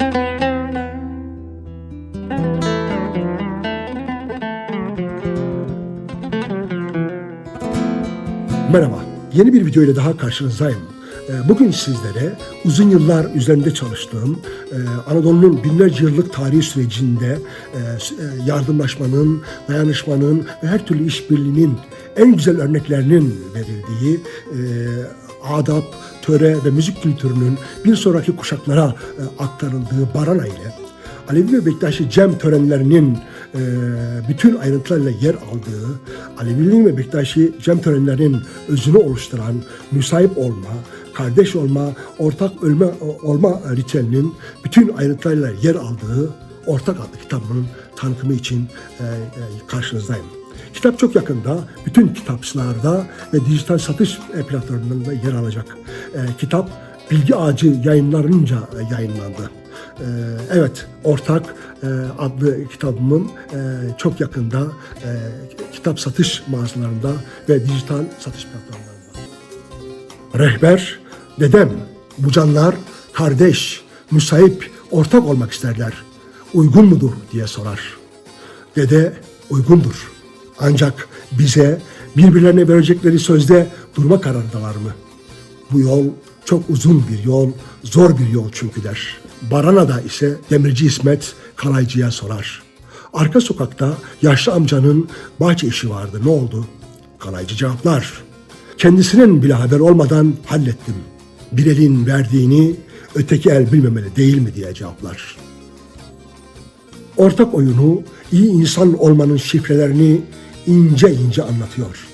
Merhaba, yeni bir video ile daha karşınızdayım. Ee, Bugün sizlere uzun yıllar üzerinde çalıştığım e, Anadolu'nun binlerce yıllık tarihi sürecinde e, e, yardımlaşmanın, dayanışmanın ve her türlü işbirliğinin en güzel örneklerinin verildiği adap, töre ve müzik kültürünün bir sonraki kuşaklara aktarıldığı Barana ile Alevi ve Bektaşi cem törenlerinin e, bütün ayrıntılarıyla yer aldığı, Aleviliğin ve Bektaşi cem törenlerinin özünü oluşturan müsait olma, kardeş olma, ortak ölme olma ritüelinin bütün ayrıntılarıyla yer aldığı Ortak adlı kitabının tanıtımı için e, e, karşınızdayım. Kitap çok yakında bütün kitapçılarda ve dijital satış e, platformlarında yer alacak. E, kitap Bilgi Ağacı yayınlarınca e, yayınlandı. Ee, Evet, Ortak e, adlı kitabımın e, çok yakında e, kitap satış mağazalarında ve dijital satış platformlarında. Rehber, dedem, bu canlar kardeş, müsahip, ortak olmak isterler. Uygun mudur diye sorar. Dede uygundur. Ancak bize birbirlerine verecekleri sözde durma kararındalar mı? Bu yol çok uzun bir yol, zor bir yol çünkü der. Barana'da ise demirci İsmet kalaycıya sorar. Arka sokakta yaşlı amcanın bahçe işi vardı. Ne oldu? Kalaycı cevaplar. Kendisinin bile haber olmadan hallettim. Bir elin verdiğini öteki el bilmemeli değil mi diye cevaplar. Ortak oyunu iyi insan olmanın şifrelerini ince ince anlatıyor.